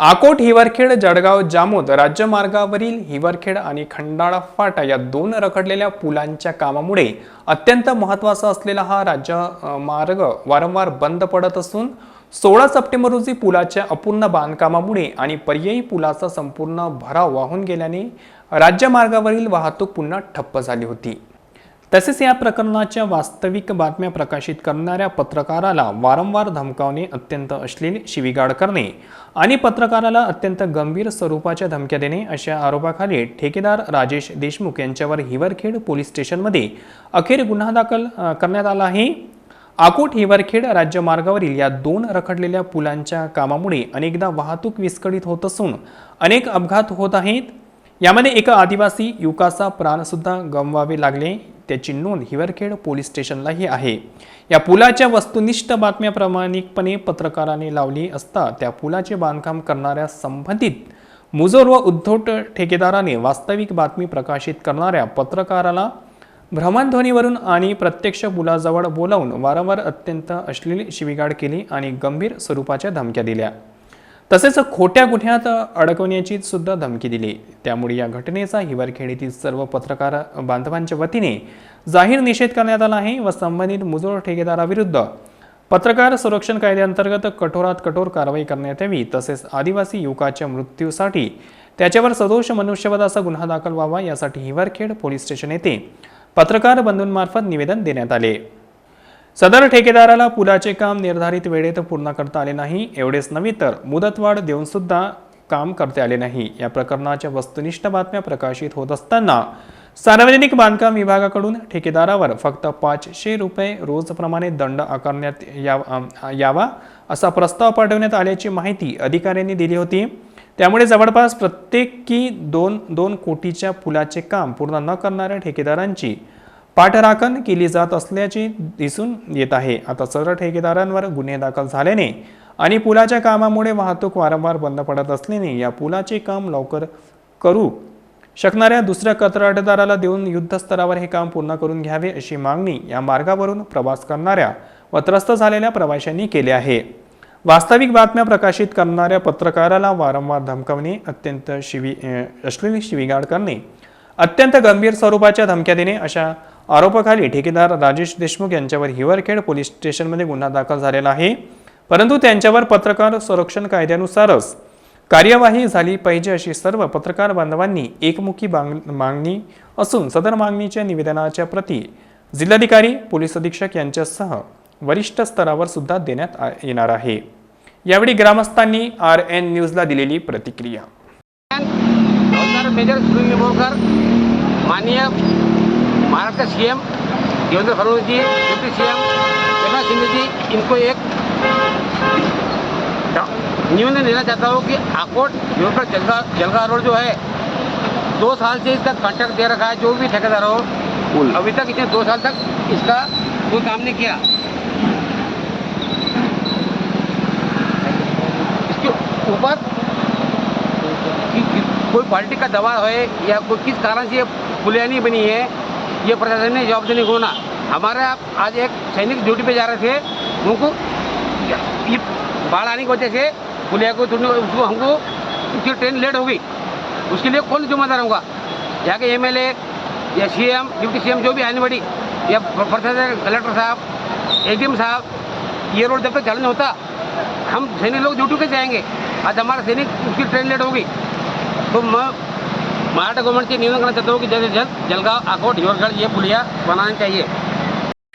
आकोट हिवरखेड जळगाव जामोद राज्यमार्गावरील हिवरखेड आणि खंडाळा फाटा या दोन रखडलेल्या पुलांच्या कामामुळे अत्यंत महत्त्वाचा असलेला हा राज्य मार्ग वारंवार बंद पडत असून सोळा सप्टेंबर रोजी पुलाच्या अपूर्ण बांधकामामुळे आणि पर्यायी पुलाचा संपूर्ण भराव वाहून गेल्याने राज्यमार्गावरील वाहतूक पुन्हा ठप्प झाली होती. तसेच या प्रकरणाच्या वास्तविक बातम्या प्रकाशित करणाऱ्या पत्रकाराला वारंवार धमकावणे अत्यंत अश्लील शिवीगाळ करणे आणि पत्रकाराला अत्यंत गंभीर स्वरूपाच्या धमक्या देणे अशा आरोपाखाली ठेकेदार राजेश देशमुख यांच्यावर हिवरखेड पोलीस स्टेशनमध्ये अखेर गुन्हा दाखल करण्यात आला आहे. आकोट हिवरखेड राज्यमार्गावरील या दोन रखडलेल्या पुलांच्या कामामुळे अनेकदा वाहतूक विस्कळीत होत असून अनेक अपघात होत आहेत. यामध्ये एका आदिवासी युवकाचा प्राणसुद्धा गमवावे लागले. त्याची नोंद हिवरखेड पोलीस स्टेशनलाही आहे. या पुलाच्या वस्तुनिष्ठ बातम्या प्रामाणिकपणे पत्रकाराने लावली असता त्या पुलाचे बांधकाम करणाऱ्या संबंधित मुजोर व उद्धोट ठेकेदाराने वास्तविक बातमी प्रकाशित करणाऱ्या पत्रकाराला भ्रमणध्वनीवरून आणि प्रत्यक्ष पुलाजवळ बोलावून वारंवार अत्यंत अश्लील शिवीगाळ केली आणि गंभीर स्वरूपाच्या धमक्या दिल्या. तसेच खोट्या गुन्ह्यात अडकवण्याची सुद्धा धमकी दिली. त्यामुळे या घटनेचा हिवारखेडीतील सर्व पत्रकार बांधवांच्या वतीने जाहीर निषेध करण्यात आला आहे व संबंधित मुजोर ठेकेदाराविरुद्ध पत्रकार संरक्षण कायद्याअंतर्गत कठोरात कठोर कारवाई करण्यात यावी. तसेच आदिवासी युवकाच्या मृत्यूसाठी त्याच्यावर सदोष मनुष्यवधाचा गुन्हा दाखल व्हावा यासाठी हिवरखेड पोलीस स्टेशन येथे पत्रकार बंधूंमार्फत निवेदन देण्यात आले. सदर ठेकेदाराला पुलाचे काम निर्धारित वेळेत पूर्ण करता आले नाही. एवढेच नव्हे तर मुदतवाढ देऊन सुद्धा काम करता आले नाही. या प्रकरणाच्या वस्तुनिष्ठ बातम्या प्रकाशित होत असताना सार्वजनिक बांधकाम विभागाकडून ठेकेदारावर फक्त पाचशे रुपये रोजप्रमाणे दंड आकारण्यात यावा यावा असा प्रस्ताव पाठवण्यात आल्याची माहिती अधिकाऱ्यांनी दिली होती. त्यामुळे जवळपास प्रत्येकी दोन दोन कोटीच्या पुलाचे काम पूर्ण न करणाऱ्या ठेकेदारांची पाठराखण केली जात असल्याचे दिसून येत आहे. आता सर्व ठेकेदारांवर गुन्हे दाखल झाल्याने आणि पुलाच्या कामामुळे वाहतूक वारंवार बंद पडत असल्याने या पुलाचे काम लवकर करू शकणाऱ्या दुसऱ्या कंत्राटदाराला देऊन युद्धस्तरावर हे काम पूर्ण करून घ्यावे अशी मागणी या मार्गावरून प्रवास करणाऱ्या व त्रस्त झालेल्या प्रवाशांनी केली आहे. वास्तविक बातम्या प्रकाशित करणाऱ्या पत्रकाराला वारंवार धमकावणे अत्यंत शिवी अश्लील शिवीगाळ करणे अत्यंत गंभीर स्वरूपाच्या धमक्या देणे अशा आरोपाखाली ठेकेदार राजेश देशमुख यांच्यावर हिवरखेड पोलीस स्टेशनमध्ये गुन्हा दाखल झालेला आहे. परंतु त्यांच्यावर पत्रकार संरक्षण कायद्यानुसारच कार्यवाही झाली पाहिजे अशी सर्व पत्रकार बांधवांनी एकमुखी मागणी असून सदर मागणीच्या निवेदनाच्या प्रती जिल्हाधिकारी पोलीस अधीक्षक यांच्यासह वरिष्ठ स्तरावर सुद्धा देण्यात आ- येणार आहे. यावेळी ग्रामस्थांनी आर एन न्यूजला दिलेली प्रतिक्रिया. मेजर सुनील माननीय Maharashtra C M Devendra Fadnavis ji deputy C M Eknath Shinde ji इनको एक निवेदन देना चाहता हूँ कि आकोट जलगा जलगा रोड जो है दो साल से इसका कॉन्ट्रैक्ट दे रखा है जो भी ठेकेदार हो अभी तक इसने दो साल तक इसका कोई काम नहीं किया। इसके ऊपर कि, कि कोई पार्टी का दबाव है या कोई किस कारण से ये पुलिया नहीं बनी है ये प्रशासन ने जवाब देने को होना हमारे आप आज एक सैनिक ड्यूटी पे जा रहे थे, उनको बाढ़ आने की वजह से पुलिया को उसको हमको उसकी ट्रेन लेट हो गई उसके लिए कौन जिम्मेदार होगा? यहाँ के एम या सी एम डिप्टी सी जो भी आने बड़ी या प्रशासन कलेक्टर साहब ए साहब, ये रोड जब तक चालू नहीं होता, हम सैनिक लोग ड्यूटी पे जाएँगे। आज हमारा सैनिक उसकी ट्रेन लेट होगी। तो मैं महाराष्ट्र गवर्नमेंट से निवेदन करना चाहता हूँ कि जल्द से जल्द जलगांव आकोट योरगढ़ ये पुलिया बनाना चाहिए।